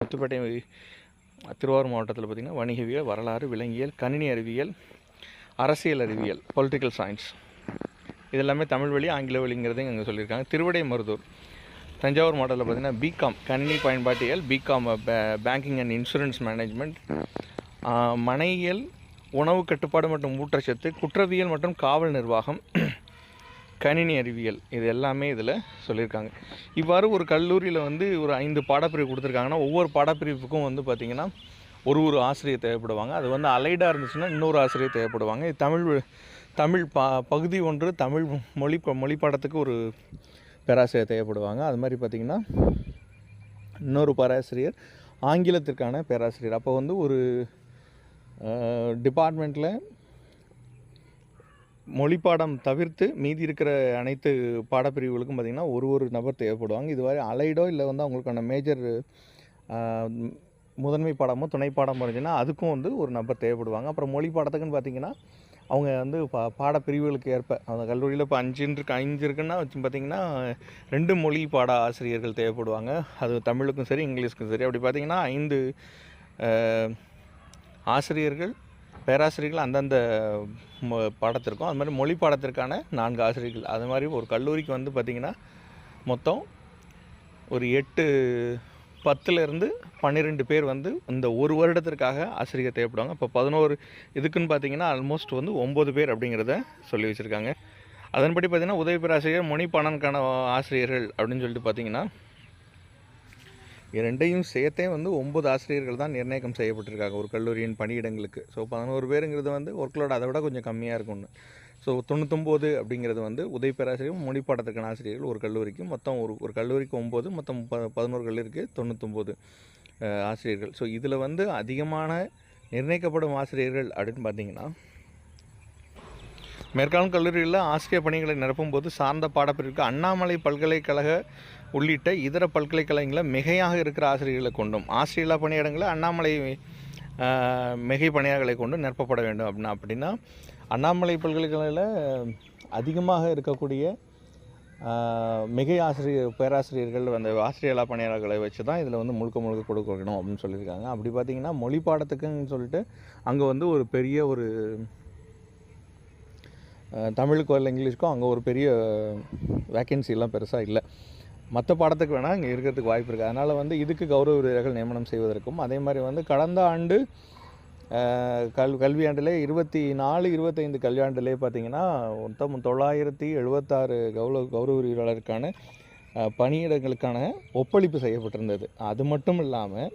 முத்துப்பேட்டை திருவாரூர் மாவட்டத்தில் பார்த்திங்கன்னா வணிகவியல் வரலாறு விலங்கியல் கணினி அறிவியல் அரசியல் அறிவியல் பொலிட்டிக்கல் சயின்ஸ் இதெல்லாமே தமிழ் வழி ஆங்கில வழிங்கிறதையும் இங்கே சொல்லியிருக்காங்க. திருவிடை மருதூர். தஞ்சாவூர் மாவட்டத்தில் பார்த்திங்கன்னா பிகாம் கணினி பயன்பாட்டியல் B Com banking and insurance management மனையியல் உணவு கட்டுப்பாடு மற்றும் ஊட்டச்சத்து குற்றவியல் மற்றும் காவல் நிர்வாகம் கணினி அறிவியல் இது எல்லாமே இதில் சொல்லியிருக்காங்க. இவ்வாறு ஒரு கல்லூரியில் வந்து ஒரு ஐந்து பாடப்பிரிவு கொடுத்துருக்காங்கன்னா ஒவ்வொரு பாடப்பிரிவுக்கும் வந்து பார்த்திங்கன்னா ஒரு ஒரு ஆசிரியர் தேவைப்படுவாங்க. அது வந்து அலைடாக இருந்துச்சுன்னா இன்னொரு ஆசிரியர் தேவைப்படுவாங்க. இது தமிழ் தமிழ் பா பகுதி ஒன்று தமிழ் மொழி மொழி பாடத்துக்கு ஒரு பேராசிரியர் தேவைப்படுவாங்க. அது மாதிரி பார்த்திங்கன்னா இன்னொரு பேராசிரியர் ஆங்கிலத்திற்கான பேராசிரியர். அப்போ வந்து ஒரு டிபார்ட்மெண்ட்டில் மொழி பாடம் தவிர்த்து மீதி இருக்கிற அனைத்து பாடப்பிரிவுகளுக்கும் பார்த்திங்கன்னா ஒரு ஒரு நபர் தேவைப்படுவாங்க. இதுவரை அலைடோ இல்லை வந்து அவங்களுக்கான மேஜர் முதன்மை பாடமோ துணை பாடமோ இருந்துச்சுன்னா அதுக்கும் வந்து ஒரு நபர் தேவைப்படுவாங்க. அப்புறம் மொழி பாடத்துக்குன்னு பார்த்திங்கன்னா அவங்க வந்து பா பாடப்பிரிவுகளுக்கு ஏற்ப அந்த கல்லூரியில் இப்போ அஞ்சுன்னு இருக்கு அஞ்சு இருக்குன்னா வச்சு பார்த்திங்கன்னா ரெண்டு மொழி பாட ஆசிரியர்கள் தேவைப்படுவாங்க. அது தமிழுக்கும் சரி இங்கிலீஷ்க்கும் சரி. அப்படி பார்த்திங்கன்னா ஐந்து ஆசிரியர்கள் பேராசிரியர்கள் அந்தந்த பாடத்திற்கும் அது மாதிரி மொழி பாடத்திற்கான நான்கு ஆசிரியர்கள். அது மாதிரி ஒரு கல்லூரிக்கு வந்து பார்த்திங்கன்னா மொத்தம் ஒரு எட்டு பத்துலேருந்து பன்னிரெண்டு பேர் வந்து இந்த ஒரு வருடத்திற்காக ஆசிரியர் தேவைப்படுவாங்க. இப்போ பதினோரு இதுக்குன்னு பார்த்தீங்கன்னா ஆல்மோஸ்ட் வந்து ஒம்பது பேர் அப்படிங்கிறத சொல்லி வச்சுருக்காங்க. அதன்படி பார்த்திங்கன்னா உதவி பேராசிரியர் மொழி பணனுக்கான ஆசிரியர்கள் அப்படின்னு சொல்லிட்டு பார்த்தீங்கன்னா இரண்டையும் சேர்த்தே வந்து ஒம்பது ஆசிரியர்கள் தான் நிர்ணயம் செய்யப்பட்டிருக்காங்க ஒரு கல்லூரியின் பணியிடங்களுக்கு. ஸோ பதினோரு பேருங்கிறது வந்து ஒர்க்லோட் அதை விட கொஞ்சம் கம்மியாக இருக்கும்னு ஸோ தொண்ணூத்தொம்போது அப்படிங்கிறது வந்து உதவி பேராசிரியர் மொழி பாடத்திற்கான ஆசிரியர்கள் ஒரு கல்லூரிக்கு மொத்தம் ஒரு ஒரு கல்லூரிக்கு ஒம்பது மொத்தம் ப பதினோரு கல்லூரிக்கு தொண்ணூத்தொம்போது ஆசிரியர்கள். ஸோ இதில் வந்து அதிகமான நிர்ணயிக்கப்படும் ஆசிரியர்கள் அப்படின்னு பார்த்தீங்கன்னா மேற்காலம் கல்லூரியில் ஆசிரியர் பணிகளை நிரப்பும்போது சார்ந்த பாடப்பிரிவுக்கு அண்ணாமலை பல்கலைக்கழக உள்ளிட்ட இதர பல்கலைக்கழகங்களை மிகையாக இருக்கிற ஆசிரியர்களை கொண்டும் ஆசிரியலா பணியிடங்களை அண்ணாமலை மிகை பணியாளர்களை கொண்டு நிரப்பப்பட வேண்டும் அப்படின்னா அப்படின்னா அண்ணாமலை பல்கலைக்கழகத்தில் அதிகமாக இருக்கக்கூடிய மிகை ஆசிரியர் பேராசிரியர்கள் அந்த ஆசிரியலா பணியாளர்களை வச்சு தான் இதில் வந்து முழுக்க முழுக்க கொடுக்கணும் அப்படின்னு சொல்லியிருக்காங்க. அப்படி பார்த்திங்கன்னா மொழி பாடத்துக்குன்னு சொல்லிட்டு அங்கே வந்து ஒரு பெரிய ஒரு தமிழுக்கோ இல்லை இங்கிலீஷ்க்கோ அங்கே ஒரு பெரிய வேக்கன்சிலாம் பெருசாக இல்லை. மற்ற பாடத்துக்கு வேணால் இங்கே இருக்கிறதுக்கு வாய்ப்பு இருக்குது அதனால் வந்து இதுக்கு கௌரவ வீரர்கள் நியமனம் செய்வதற்கும் அதே மாதிரி வந்து கடந்த ஆண்டு கல் கல்வியாண்டிலே இருபத்தி நாலு இருபத்தைந்து கல்வியாண்டிலே பார்த்திங்கன்னா மொத்தம் தொள்ளாயிரத்தி எழுபத்தாறு கௌரவ கௌரவ வீரர்களுக்கான பணியிடங்களுக்கான ஒப்பளிப்பு செய்யப்பட்டிருந்தது. அது மட்டும் இல்லாமல்